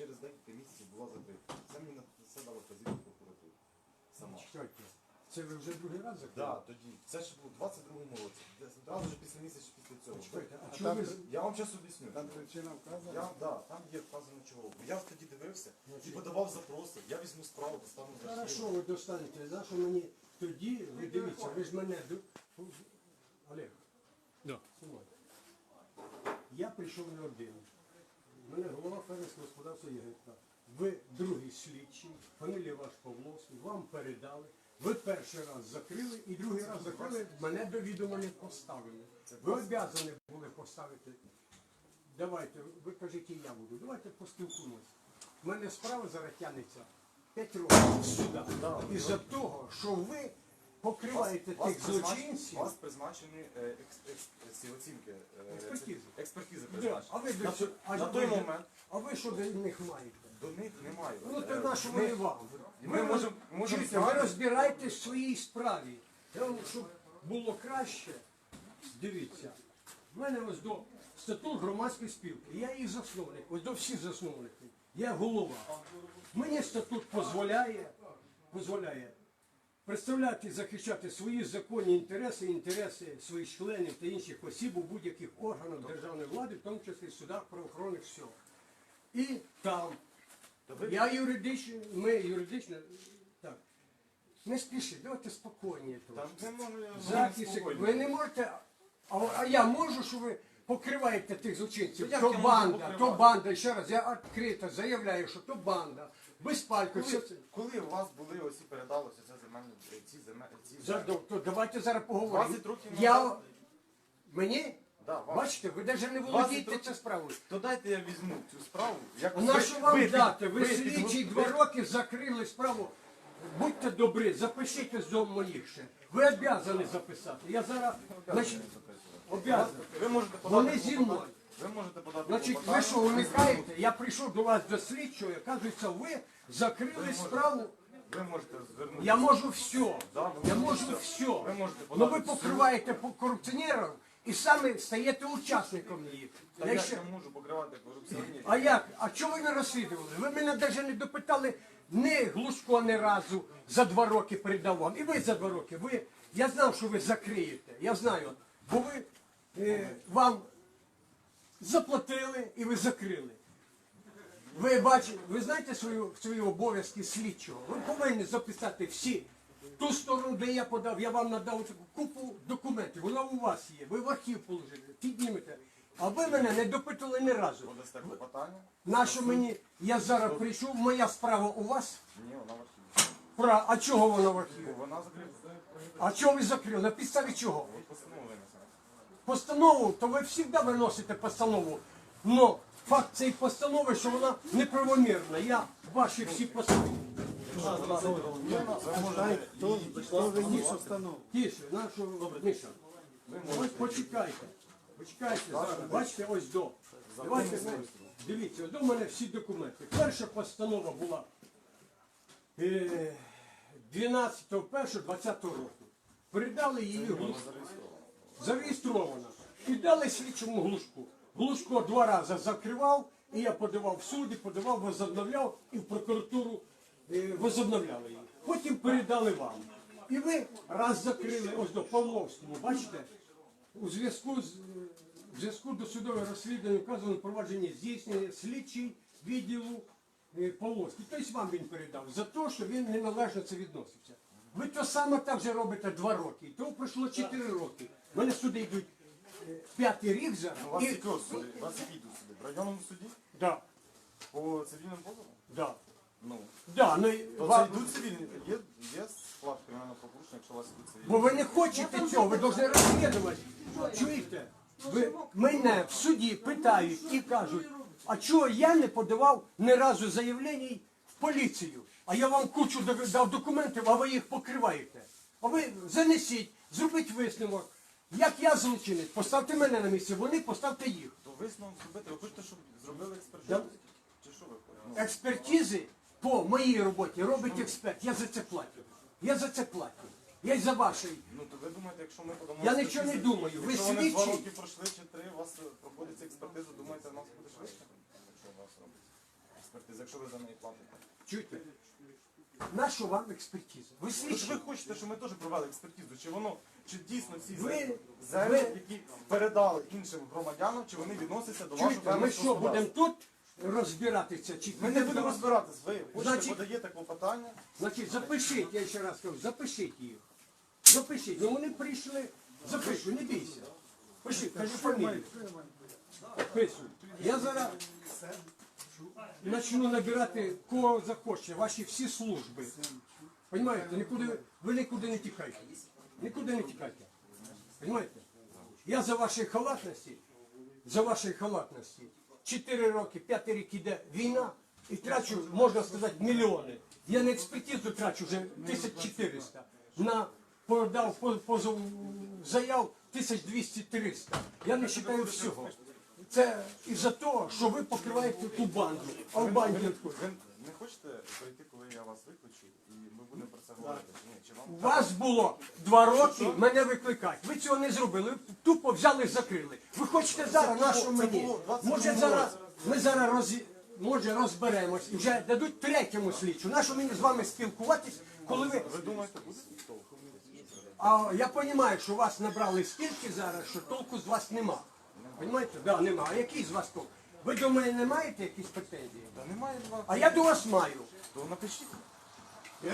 через декілька місяців була закрита. Це мені на це дала вказівку прокуратури. Сама. Чекайте, це ви вже другий раз закрили? Да, тоді. Це ще було в 22-му році. Одразу ж після місяця після цього. Чекайте, а А там ви... Я вам зараз об'ясню. Там причина вказана. Я, да, там є вказано чого. Я тоді дивився і подавав запроси. Я візьму справу, достану в Хорошо, архів. ви достанете, за що мені тоді, ви дивіться, ви ж мене... до- Олег, Да. слухай. Я прийшов не один. Мене голова фермерського господарства Єгипта. Ви другий слідчий, фамілія ваш Павловський, вам передали. Ви перший раз закрили і другий раз закрили, мене до відома не поставили. Ви обязані були поставити. Давайте, ви кажете, я буду. Давайте поспілкуємося. У мене справа зараз тягнеться 5 років сюди. Із-за того, що ви покриваєте Вас тих признач- злочинців. Вас призначені е, екс- екс- ці оцінки. е, Експертизи. ці- Експертизи призначені. А ви, На, той- а на ви- момент А ви що до них маєте? до них немає. Ну то Е, на ми- вони вам? Ми можемо можемо Чуєте, ви розбираєтесь в своїй справі. Я вам, щоб було краще, дивіться, в мене ось до статут громадської спілки, я її засновник, ось до всіх засновників, я голова. Мені статут дозволяє, дозволяє представляти і захищати свої законні інтереси, інтереси своїх членів та інших осіб у будь-яких органах державної влади, в тому числі судах, правоохоронних всього. І там я юридично, ми юридично, так. Не спішіть, давайте спокійні. Захист, ви не можете, а, а я можу, що ви покриваєте тих злочинців. То банда, то банда, ще раз, я відкрито заявляю, що то банда, без пальку, Коли, це. коли у вас були оці передалося це земельні ці земельні ці За- землі? то давайте зараз поговоримо. 20 років Я, назад. мені? Да, вам. Бачите, ви навіть не 20 володієте цю справою. То дайте я візьму цю справу. Як А на що вам під- дати? Ви під- слідчі ви- два роки закрили справу. Будьте добрі, запишіть з дому моїх ще. Ви обязані записати. Я зараз значить, обязаний. Ви можете подати Вони зі мною. Ви можете подати Значить, ви клопотання. що уникаєте? Я прийшов до вас до слідчого, кажуться, ви закрили справу. Ви можете звернутися. Я можу все. Да, ви Я можете можу все. Ви можете Ну ви подати в суд. покриваєте по- корупціонерів і самі стаєте учасником їх. Та Я як ще- я можу покривати корупціонерів? А як? А чого ви не розслідували? Ви мене навіть не допитали ні Глушко ні разу за два роки передав вам. І ви за два роки. Ви, я знав, що ви закриєте. Я знаю. Бо ви е, вам заплатили і ви закрили. Ви бачите, ви знаєте свою, свої обов'язки слідчого. Ви повинні записати всі. Ту сторону, де я подав, я вам надав таку купу документів. Вона у вас є. Ви в архів положили, піднімете. А ви мене не допитували ні разу. Подасте клопотання? Нащо мені, я зараз прийшов, моя справа у вас? Ні, вона в архіві. Про, а чого вона в архіві? Вона закрита. А чого ви закрили? На підставі чого? Ви постанову то ви завжди виносите постанову. Но факт цієї постанови, що вона неправомірна. Я ваші всі постанови. Ось почекайте. Почекайте зараз. Бачите, ось до. Дивіться, до мене всі документи. Перша постанова була е, 12.01.20 року. Передали її Глушку. Зареєстрована. І дали слідчому Глушку. Глушко два рази закривав, і я подавав в суд, і подавав, возобновляв, і в прокуратуру е, возобновляли її. Потім передали вам. І ви раз закрили ось до Павловському, бачите? У зв'язку з в зв'язку до судового розслідування вказано провадження здійснення слідчий відділу е, Павловський. Тобто вам він передав за те, що він неналежно це відносився. Ви то саме так же робите два роки. То пройшло чотири роки. Мене суди йдуть е, п'ятий рік зараз. У вас І... які ось вас йдуть суди? В районному суді? Да, По цивільному позову? да. Ну. Да, ну, і То ва- це йдуть цивільні. Є, є склад кримінального правопорушення, якщо у вас йдуть цивільні. Бо ви не хочете цього, ви повинні розслідувати. Чуєте? Ви мене в суді питають і кажуть, а чого я не подавав ні разу заявлення в поліцію? А я вам кучу дав документів, а ви їх покриваєте. А ви занесіть, зробіть висновок. Як я злочинець, поставте мене на місце, вони поставте їх. То висновок зробити. Ви хочете, щоб зробили експертизу? Чи що ви хочете? Ну, Експертизи по моїй роботі робить експерт. Я за це платю. Я за це платю. Я й за вашої. Ну то ви думаєте, якщо ми подамо... Я нічого не думаю. Ви Якщо вони два слідчі. роки пройшли чи три, у вас е, проходиться експертиза, думаєте, у нас буде швидше? Якщо у вас робиться. експертиза, якщо ви за неї платите? Чуєте? Нащо вам експертиза? Ви Ви ж слідчі. ви хочете, щоб ми теж провели експертизу, чи воно, чи дійсно ці Ви- землі, ви- які передали іншим громадянам, чи вони відносяться до вашого Чуєте, ми що, будемо господарства? тут розбиратися? Чи Ми не підемо будемо до- розбиратись, ви хочете, Значить- подаєте клопотання. Значить, запишіть, я ще раз кажу, запишіть їх. Запишіть. Ну вони прийшли, запишу, не бійся. Пиши, кажи фамілію. Писуй. Я зараз почну набирати кого захоче, ваші всі служби. Понимаєте, нікуди, ви нікуди не тікайте. Нікуди не тікайте. Понимаєте? Я за вашої халатності, за вашої халатності, 4 роки, 5 рік іде війна, і трачу, можна сказати, мільйони. Я на експертизу трачу вже 1400. На подав позов заяв 1200-300. Я не вважаю всього. Це із-за того, що ви покриваєте ту банду. А в банді Ви не хочете прийти, коли я вас викличу, і ми будемо про це говорити? Ні? Чи вам У вас було два роки мене викликати. Ви цього не зробили. Ви тупо взяли і закрили. Ви хочете зараз нашу мені? Може зараз ми зараз роз... може розберемось і вже дадуть третьому слідчу. Нащо мені з вами спілкуватись, коли ви. ви думаєте, буде толку? А я розумію, що вас набрали стільки зараз, що толку з вас нема. Понимаєте? Да, нема. А який з вас толк? Ви до мене не маєте якісь претензії? Та немає два. А я до вас маю. То напишіть.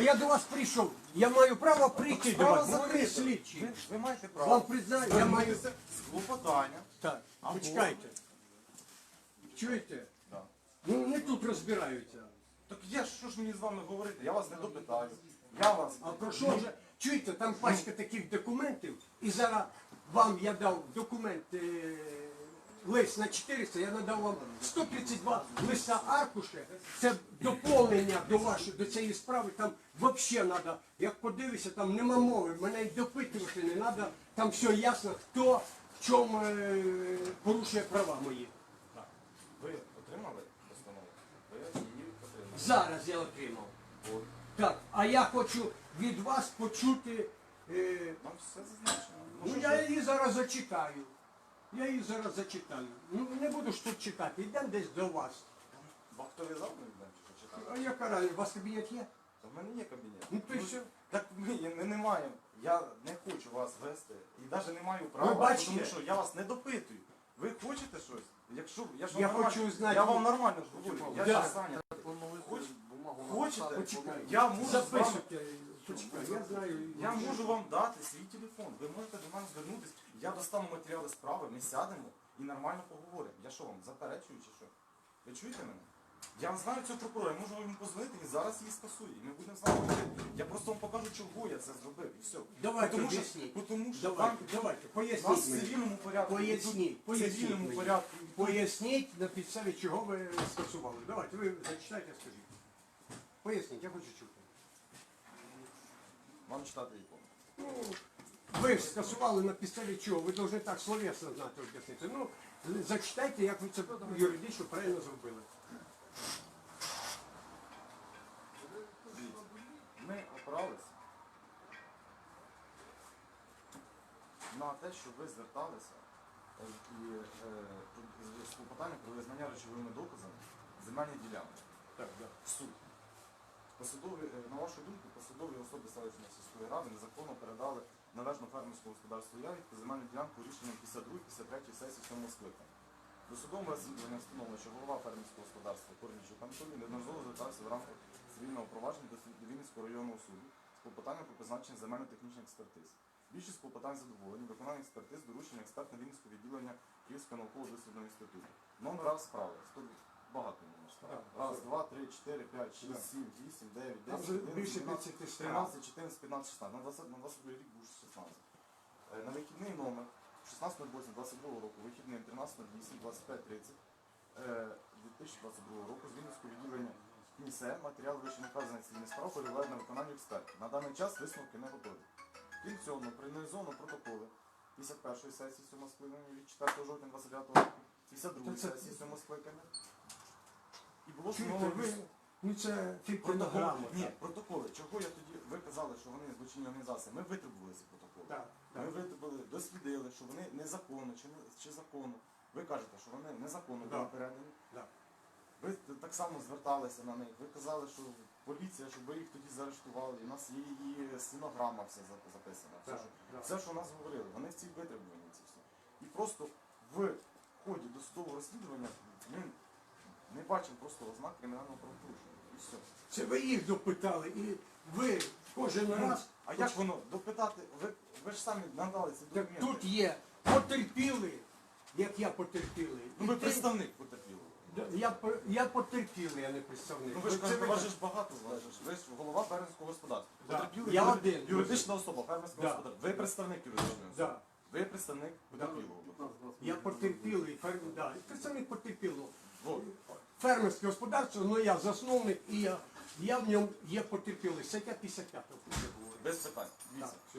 Я до вас прийшов. Я маю право прийти до вас. Ну, ви закрита. слідчі. Ви, ви маєте Вам право. признаю, я маю. Звернутися з. Так, Або- почекайте. Чуєте? Да. Ну не тут розбираються. Так я ж що ж мені з вами говорити? Я вас не допитаю. Я вас. А про що вже? Чуєте, там пачка таких документів, і зараз вам я дав документ е, лист на 400, я надав вам 132 листа аркуші. Це доповнення до вашої, до цієї справи. Там взагалі треба, як подивишся, там нема мови, мене й допитувати не треба. Там все ясно, хто в чому е, порушує права мої. Ви отримали постанову? Ви її отримали. Зараз я отримав. От. Так, а я хочу від вас почути. Е, Там все зазначено. ну я її зараз зачитаю. Я її зараз зачитаю. Ну не буду ж тут читати, йдемо десь до вас. ви авторизовано віддам, чи почитати? А яка разниця, у вас кабінет є? Та в мене є кабінет. Ну, то й що? Так ми не, не маємо. Я не хочу вас вести і навіть не маю права, бачите? тому що я вас не допитую. Ви хочете щось? Якщо я ж вам Я нормально, хочу знати- я вам нормально говорю. Я Да. ж Саня. Хоч- Хочете? Почекай. Я можу з вами Записуйте. Почекай, я знаю. Я можу вам дати свій телефон. Ви можете до мене звернутися. Я достану матеріали справи, ми сядемо і нормально поговоримо. Я що вам заперечую чи що? Ви чуєте мене? Я знаю цього прокурора, я можу йому позвонити, він зараз її скасує. І ми будемо з вами говорити. Я просто вам покажу, чого я це зробив. І все. Давайте тому, що, тому що Давайте, там давайте, у нас поясніть в мені. цивільному порядку. Поясніть, в поясніть цивільному мені. порядку. Поясніть на підставі, чого ви скасували. Давайте, ви зачитайте, скажіть. Поясніть, я хочу чути. Вам читати ікону. Ну, ви ж скасували на підставі чого? Ви повинні так словесно знати об'яснити. Ну, зачитайте, як ви це юридично правильно зробили. Ми опирались на те, що ви зверталися е, і е, з клопотанням про визнання речовими доказами земельні ділянки. Так, так. в суд. Посадові, е, на вашу думку, посадові особи селищної сільської ради незаконно передали належну фермерському господарству Ягідку земельну ділянку рішенням 52-53 сесії сьомого скликання. До судового розслідування встановлено, що голова фермерського господарства Корнічук Анатолій неодноразово звертався в рамках цивільного провадження до Вінницького районного суду з клопотанням про призначення земельно-технічних експертиз. Більшість клопотань задоволені, виконання експертиз доручення експерта Вінницького відділення Київського науково-дослідного інституту. Номера справи. Багато номер. Раз, два, три, чотири, п'ять, шість, сім, вісім, дев'ять, Там десять, вже більше дванадцять, 50 стран. 13, 14, 15, 16. На 20, на 22 рік був 16. Е, На вихідний номер 16.08 22 року, вихідним 13.08 25.30 е, 2022 року з Вінницького відділення КНІСЕ матеріал вище наказаних цивільних справ перебувають на виконанні експертів. На даний час висновки не готові. Крім цього, проаналізовано протоколи 51-ї сесії 7 скликання від 4 жовтня 29 року, 52-ї сесії 7 скликання. І було Чуєте, встановлено ну це фільтрна Протоколи, ні, протоколи. Чого я тоді, ви казали, що вони злочинні організації. Ми витребували ці протоколи. Так, Ми так. витребували, дослідили, що вони незаконно чи, не, чи законно. Ви кажете, що вони незаконно Да. були передані. Да. Ви так само зверталися на них. Ви казали, що поліція, щоб ви їх тоді заарештували. І у нас є її стенограма вся за- записана. Все, Так, що, так. все, що нас говорили, вони всі витребувані ці всі. І просто в ході досудового розслідування ми не бачимо просто ознак кримінального правопорушення. І все. Це ви їх допитали, і ви кожен раз. А як воно допитати? Ви, ви ж самі надали ці Так документи. тут є потерпілий, як я потерпілий. Ну ви І ти- представник потерпілого. Я, по- я потерпілий, а не представник. Ну ви ж Це кажете, вас же ж багато вас. Ви ж голова фермерського господарства. Да. Потерпілий Я юри- один. юридична особа фермерського Да. господарства. Ви представник юридичної особи. Да. Ви представник потерпілого. Я потерпілий, фер... да, представник потерпілого. Фермерське господарство, ну я засновник і я, я в ньому є потерпілий. Стаття 55 вже. Без питань. Так, Дивіться. все.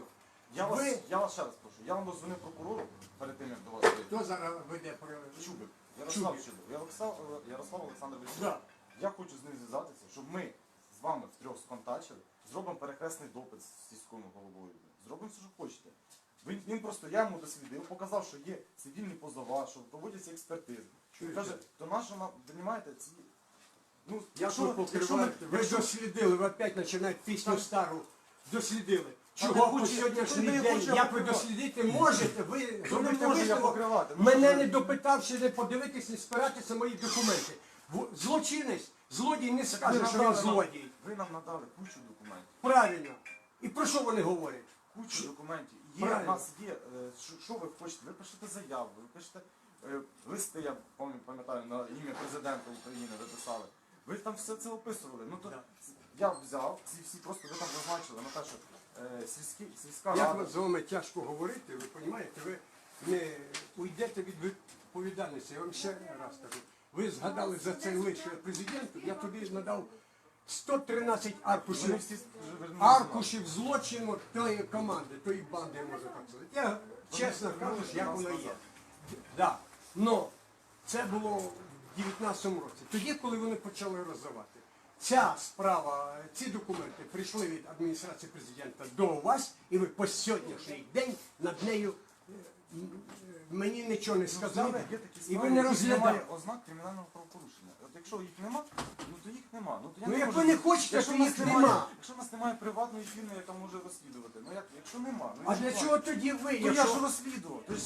Я вас, Ви- я вас ще раз прошу. Я вам дозвонив прокурору перед тим, як до вас прийти. Хто зараз веде про Чубик. Ярослав Чубик. Чубик. Ярослав, Ярослав Олександрович Чубик. Да. Я хочу з ним зв'язатися, щоб ми з вами втрьох сконтачили, зробимо перехресний допит з сільською головою. Зробимо все, що хочете. Він, він просто, я йому дослідив, показав, що є цивільні позова, що проводяться експертизи. Каже, то на що нам, розумієте, ці... Ну, Як якщо, ви якщо покриваєте? Ви якщо, дослідили, ви опять починаєте пісню стару. Дослідили. Чого по хочу- сьогоднішній день, хочу як ви покривати. дослідити можете, ви то не зробите можу я висновок, покривати. ну, мене ви- не допитавши, не подивитись, не спиратися мої документи. В- Злочинець, злодій не скаже, що він нам- злодій. Ви нам надали кучу документів. Правильно. І про що вони говорять? Кучу документів. Є, у нас є, е, що, що ви хочете? Ви пишете заяву, ви пишете е, листи, я пам'ятаю, пам'ятаю, на ім'я президента України ви писали. Ви там все це описували. Ну то Да. я взяв, ці всі просто ви там зазначили на те, що е, сільські, сільська Як рада. з вами тяжко говорити, ви розумієте, ви не уйдете від відповідальності. Я вам ще раз кажу. Ви згадали за цей лист що я президенту, я тобі надав 113 аркушів аркушів злочину тої команди, тої банди, можна так сказати. Я чесно кажу, як воно є. Да. Но це було в 19-му році. Тоді, коли вони почали роздавати. Ця справа, ці документи прийшли від адміністрації президента до вас, і ви по сьогоднішній день над нею е, мені нічого не сказали, Ну, і ви не розглядали. ознак кримінального правопорушення. От якщо їх нема, ну то їх нема. Ну, то я Ну, не як можу- ви не хочете, якщо то в нас їх немає- нема. Якщо в нас немає приватної фірми, яка може розслідувати, ну як, якщо нема, ну А для чого тоді ви? То я якщо- ж розслідував. То ж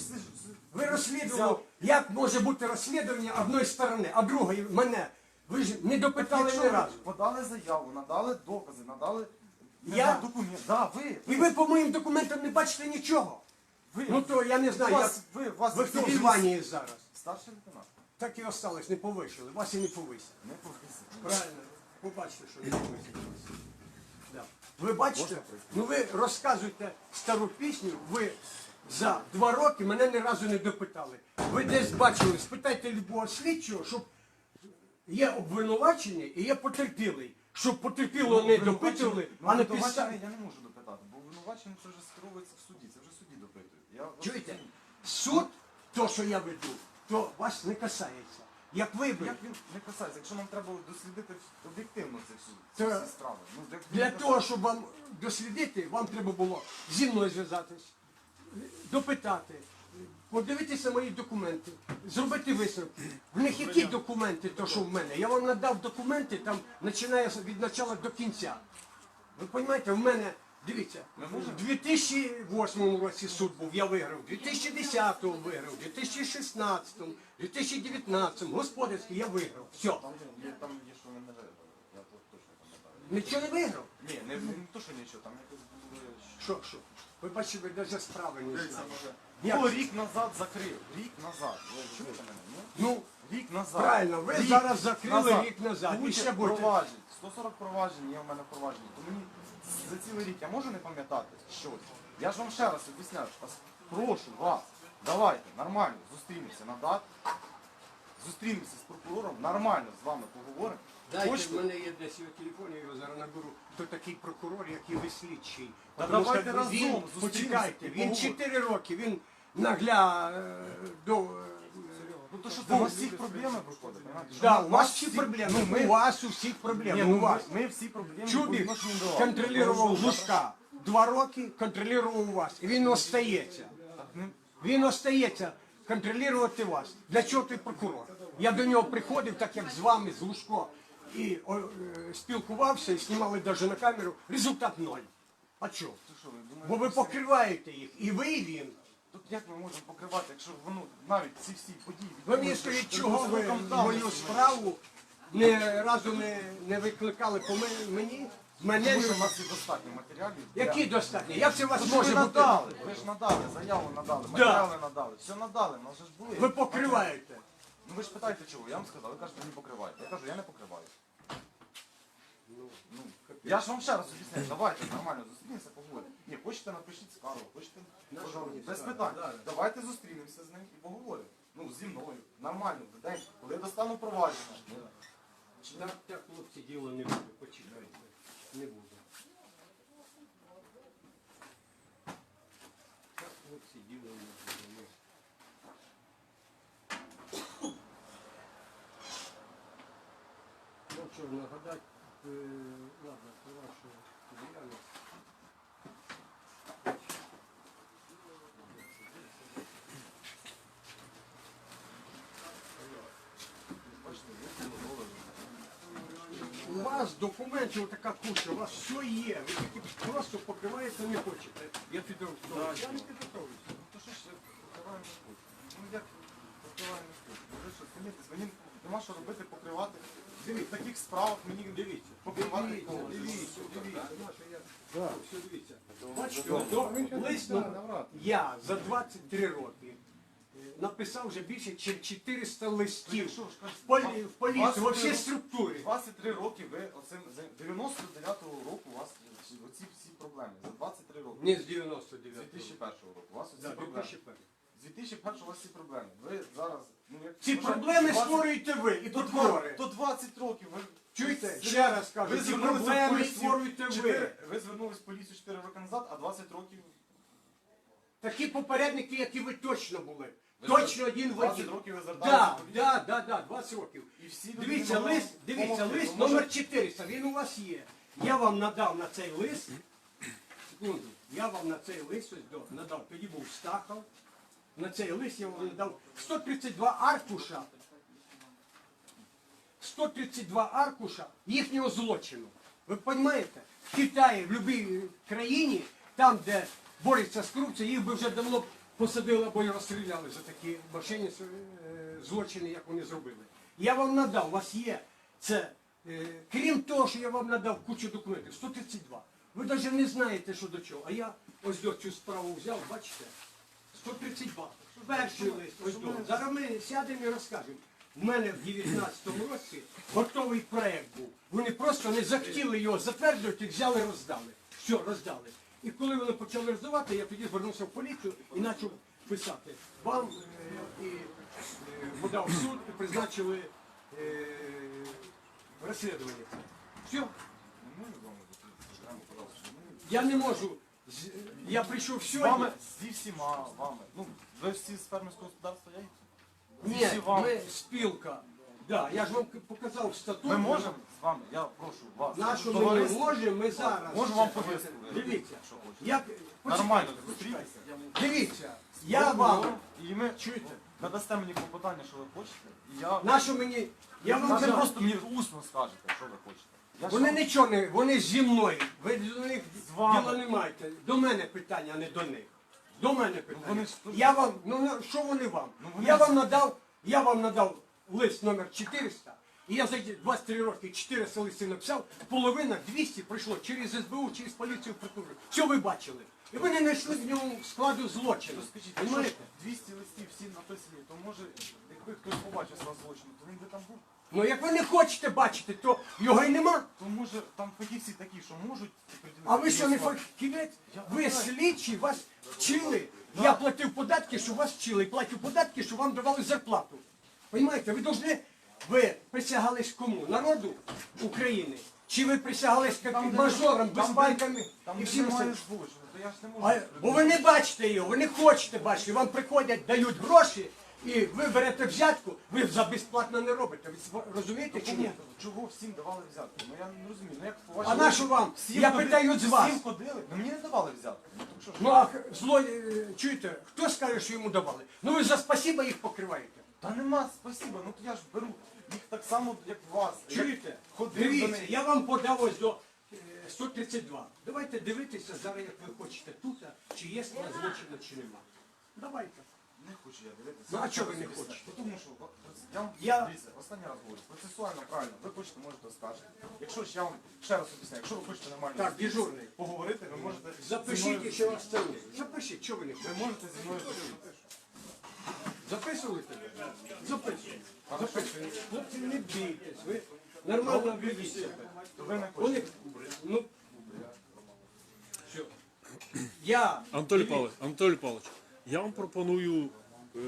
Ви розслідували, взяв. як може бути розслідування одної сторони, а другої мене. Ви ж не допитали Якщо ні ви разу. подали заяву, надали докази, надали не Я? знаю, документи. Да, ви. І ви по моїм документам не бачите нічого. Ви. Ну то я не знаю, вас, як ви, вас ви хто в званні зараз. Старший лейтенант. Так і осталось, не повищили. Вас і не повисили. Не повісить. Правильно, побачите, що не повисили вас. Да. Ви бачите, ну ви розказуєте стару пісню, ви за два роки мене ні разу не допитали. Ви десь бачили, спитайте любого слідчого, щоб є обвинувачення і є потерпілий. Щоб потерпілого не допитували, а не обвинувачений. Я не можу допитати, бо обвинувачений це вже скеровується в суді, це вже судді допитують. Я вас Чуєте? Суд, то, що я веду, то вас не касається. Як ви би, Як він не касається, якщо нам треба дослідити об'єктивно це Це- ці всі справи. Ну, як він для не того, щоб вам дослідити, вам треба було зі мною зв'язатись, допитати, подивитися мої документи, зробити висновки. В них які документи, то що в мене? Я вам надав документи, там починає від початку до кінця. Ви розумієте, в мене, дивіться, в 2008 році суд був, я виграв, в 2010 виграв, в 2016, в 2019, господарський я виграв. Все. Там є, що не виграли. Я точно пам'ятаю. Нічого не виграв. Ні, не, не, то, що нічого, там якось були... Що, що? Ви бачите, ви навіть справи не Дивіться, знаєте. може, Як Хто це? рік назад закрив? Рік назад. Ви чуєте мене? ні? Ну, Рік назад. Правильно, ви зараз закрили рік назад. І Куча ще будете. проваджень. 140 проваджень є в мене провадження. То мені за цілий рік я можу не пам'ятати щось. Я ж вам ще раз об'ясняю. Прошу вас, давайте, нормально, зустрінемося на дат. Зустрінемося з прокурором, нормально з вами поговоримо. Дайте, в мене є десь його телефон, я його зараз наберу. Хто такий прокурор, який ви слідчий. Та Тому давайте що разом він, зустрінемося Почекайте, і він поговоримо. 4 роки, він нагля е, до... е, Ну то що, це у вас всіх проблеми виходить? понимаєте? Да, у вас всі проблеми, ну, ми- у вас у всіх проблеми, Ні, у ну, вас. Ми, всі проблеми Чубік відношенню до вас. контролював Лужка. Два роки контролював вас. І він остається. ну, Він остається контролювати вас. Для чого ти прокурор? Я до нього приходив, так як з вами, з Лужко, і о, е, спілкувався, і знімали навіть на камеру. Результат ноль. А чого? Що, Бо ви покриваєте їх, і ви, і він. Тут як ми можемо покривати, якщо воно навіть ці всі події Ви мені скажіть, чого ви мою справу не разу не, не викликали по ме- мені? Мене Тому що не... нас є достатньо матеріалів. Які достатньо? Як це у вас Ну, може ви бути? надали, ви ж надали, заяву надали, матеріали надали, все надали, у нас же ж були. Ви покриваєте. Ну ви ж питаєте чого, я вам сказав, ви кажете, не покриваєте. Я кажу, я не покриваю. Ну, я ж вам ще раз об'ясняю, давайте нормально зустрінемося, поговоримо. Ні, хочете напишіть скаргу, хочете пожалуйста, без питань. Давайте зустрінемося з ним і поговоримо. Ну, зі мною, нормально, в день, коли я достану провадження. Так, так, хлопці, діло не буде, почекайте. Не буде. Так, хлопці, діло не буде. Ну, що, нагадати, е, ладно, про вашу діяльність. Бачите, ви дозволили. У вас документів така куча, у вас все є. Ви тільки просто покриваєте, не хочете. Я підготовлюся. Я не підготовлюся. Ну, то що ж я покриваю не? Ну як? Ну, Ви що, смієтесь? Мені нема що робити, покривати. Дивіться, в таких справах мені Дивіться, покривати дивіться, кого? дивіться, дивіться. Да. все дивіться. Бачите, до лисно я за 23 роки написав вже більше, ніж 400 листів що ж, в, полі, в поліцію, во 23 всі роки. структури. 23 роки ви оцим з 99-го року у вас оці всі проблеми. За 23 роки. Не з З 99 2001 року. У вас оці Да, проблеми. 2001. З 2001 у вас ці проблеми. Ви зараз, ну як Ці може, проблеми 20 створюєте ви і то, прокурори. то 20 років ви Чуєте? ви- Ще раз кажу, ви ці звернулися в проблеми поліцію створюєте ви. чотири- Ви звернулись в поліцію 4 роки назад, а 20 років Такі попередники, які ви точно були. Ви Точно один в 20 років ви Да, зверталися да, да, да, 20 років. І всі люди Дивіться, лист, дивіться, лист може, номер 400, він у вас є. Я вам надав на цей лист, секунду, я вам на цей лист ось до- надав, тоді був Стахов, на цей лист я вам надав 132 аркуша, 132 аркуша їхнього злочину. Ви розумієте? В Китаї, в будь-якій країні, там, де борються з корупцією, їх би вже давно посадили або й розстріляли за такі машині злочини, як вони зробили. Я вам надав, у вас є це. е, Крім того, що я вам надав кучу документів, 132. Ви навіть не знаєте, що до чого. А я ось до цю справу взяв, бачите? 132. Перший лист. Ось до. Зараз ми сядемо і розкажемо. У мене в 19-му році готовий проєкт був. Вони просто не захотіли його затверджувати, взяли, роздали. Все, роздали. І коли вони почали роздавати, я тоді звернувся в поліцію і почав писати. Вам е, і е, подав в суд і призначили е, розслідування. Все. Я не можу. з- Я прийшов сьогодні. вами, зі всіма вами. Ну, ви всі з фермерського господарства яйця? Ні, всі вам. ми спілка. Да, я ж вам показав статут. Ми можемо з вами, я прошу вас. Нашу ми не товариство, можемо, ми зараз. Можу вам повісти. Дивіться, Що хочете. як... Нормально, зустрітися. Дивіться, я вам... І ми Чуєте? надасте мені клопотання, що ви хочете. І я... Нашу мені... Я вам Навіть за- просто мені усно скажете, що ви хочете. Я ж Вони вам- нічого не... Вони зі мною. Ви до них З вами. діла не маєте. До мене питання, а не до них. До мене питання. вони ж Я вам... Ну, ну, що вони вам? Ну, вони Я ж- вам надав... Я вам надав лист номер 400. І я за ці 23 роки 400 листів написав, половина 200 пройшло через СБУ, через поліцію, прокуратуру. Що ви бачили? І ви не знайшли в ньому складу злочину. То скажіть, якщо ж Понимаєте? 200 листів всі написані, то може, якби хтось побачив з вас злочин, то він би там був. Ну як ви не хочете бачити, то його й нема. То може там фахівці такі, що можуть приділити А ви що не факт. фахівець? Ви слідчі, вас вчили. Я платив податки, що вас вчили, і платю податки, що вам давали зарплату. Понимаєте, ви должны, ви присягались кому? Народу України? Чи ви присягались як Там, мажорам, безбайками і всім можу. А, бо ви не бачите його, ви не хочете бачити, вам приходять, дають гроші, і ви берете взятку, ви за безплатно не робите. Ви розумієте чи ні? Чого всім давали взятку? Ну я не розумію. Ну як А на що вам? Я питаю з вас. Всім ходили? Ну мені не давали взятку. Ну? Ну а зло, е, чуєте, хто скаже, що йому давали? Ну ви за спасіба їх покриваєте. Та нема, спасибо, ну то я ж беру їх так само, як вас. Чуєте? Ходив до Дивіться, них. я вам подав ось до е, 132. Давайте дивитися зараз, як ви хочете тут, а чи є злочину, чи нема. Давайте. Не хочу я дивитися. Ну, а чого ви не хочете? Тому що я вам Я- дивіться, останній раз говорю, процесуально правильно, ви хочете, можете оскаржити. Якщо ж я вам ще раз об'ясняю, якщо ви хочете нормально Так, дежурний. поговорити, ви можете зі Запишіть ще раз це. Запишіть, що ви не хочете. Ви можете зі мною. Записували тебе? Записуйте. Записуйте. Хлопці, не бійтесь. Ви нормально ведіть себе. То ви не Вони, хочете. ну. Я, Анатолій Павлович, Анатолій Павлович, я вам пропоную е,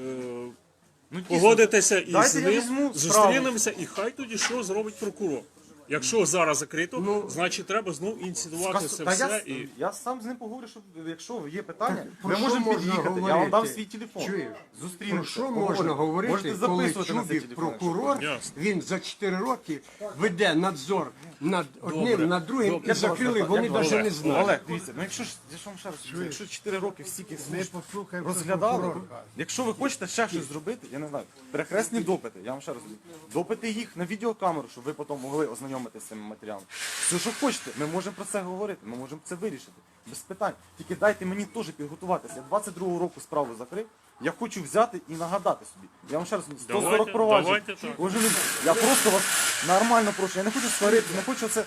Ну, погодитися із Дайте я ним, візьму справу. зустрінемося, і хай тоді що зробить прокурор. Якщо зараз закрито, Ну, значить треба знову ініціювати Касу- це Та все. я, І... я сам з ним поговорю, що якщо є питання, про ми що можемо можна під'їхати. Я вам говорити? дам свій телефон. Чуєш? Зустрінемося. Про що поговоримо. можна говорити, Можете коли записувати на цей Чубік, телефон, якщо прокурор, Ясно. він за 4 роки веде надзор над одним, Добре. над другим Добре. і закрили, вони навіть не знають. Олег, дивіться, ну якщо ж я ж вам ще раз кажу, якщо 4 роки стільки служб послухай, розглядали, якщо ви хочете ще щось зробити, я не знаю, перехресні допити, я вам ще раз говорю, допити їх на відеокамеру, щоб ви потім могли ознайомитися з цими матеріалами. Все, що хочете, ми можемо про це говорити, ми можемо це вирішити. Без питань. Тільки дайте мені теж підготуватися. Я 22-го року справу закрив. Я хочу взяти і нагадати собі. Я вам ще раз 140 Давайте, проваджень. давайте так. Кожен із- Я просто вас нормально прошу. Я не хочу сварити, не хочу це.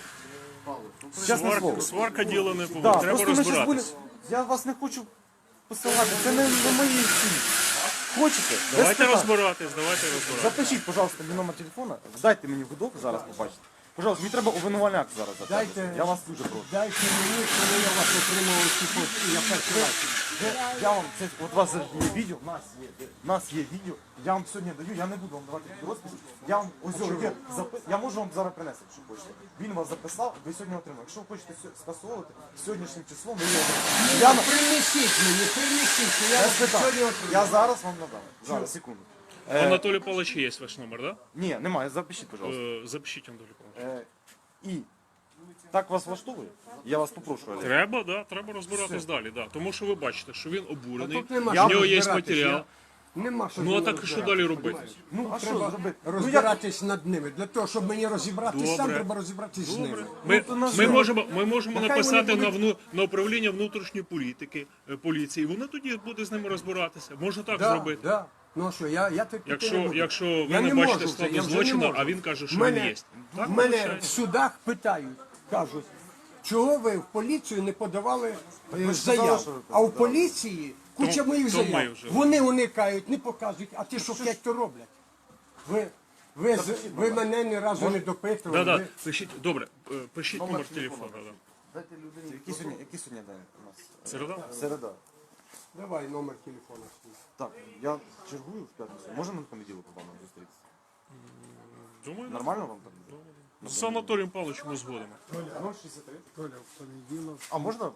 Чесне Сварка, слово. сварка діла не буде. Да, треба просто ми будемо- Я вас не хочу посилати, це не, не мої ці. Хочете? Без Давайте питань. розбиратись, давайте розбиратись. Запишіть, пожалуйста, мій номер телефона, дайте мені гудок зараз побачите. Пожалуйста, мені треба обвинувальний зараз. Дайте- Я вас дуже прошу. Дайте мені, коли я вас отримав ці фотки, я перший раз. Я, я вам це от у вас є відео, в нас є, в нас є відео. Я вам сьогодні даю, я не буду вам давати під розпис. Я вам ось його є Я можу вам зараз принести, якщо хочете. Він вас записав, ви сьогодні отримали. Якщо ви хочете сьо- скасовувати сьогоднішнім числом, ви його отримаєте. Я на Принесіть мені, принесіть, я я вас сьогодні Я зараз вам надам. Зараз, секунду. У Анатолія Павловича є ваш номер, так? Ні, немає, запишіть, пожалуйста. Да? Е, Запишіть Анатолій Павлович. Е, і так вас влаштовує? Я вас попрошу, Олег. Треба, да, треба розбиратись далі, да. Тому що ви бачите, що він обурений, тут нема в що нього є розбиратись, матеріал. я- Нема що Ну а ними так що розбиратись, далі робити? Ну, а що Треба зробити? розбиратись над ними. Для того, щоб мені розібратись, сам Добре. треба розібратись з ними. Ми, то на ми, що? можемо, ми можемо Нехай написати вони на, вну, на управління внутрішньої політики е, поліції. Вони тоді буде з ними розбиратися. Можна так Да, зробити. да. Ну а що, я, я так Якщо, не буду. якщо ви Я не, не бачите можу вже, складу я вже не злочину, можу. а він каже, що Мене- він є. Так, Мене виходить? в судах питають, кажуть, чого ви в поліцію не подавали е, заяв, що ви а в поліції куча То- моїх то ми заяв. вже. Вони уникають, не показують, а ти що як то роблять? Ви, ви, з- ви мене ні разу не допитували. Да, да. ви- Пишіть, добре, е, пишіть номер телефону. Да. Дайте людині. Який сьогодні, день у нас? Середа? Середа. Давай номер телефона свій. Так, я чергую в п'ятницю. Можна на понеділок з вами зустрітися? Думаю, Нормально вам так? буде? з Анатолієм Павловичем ми згодимо. 063. Коля, в понеділок. А можна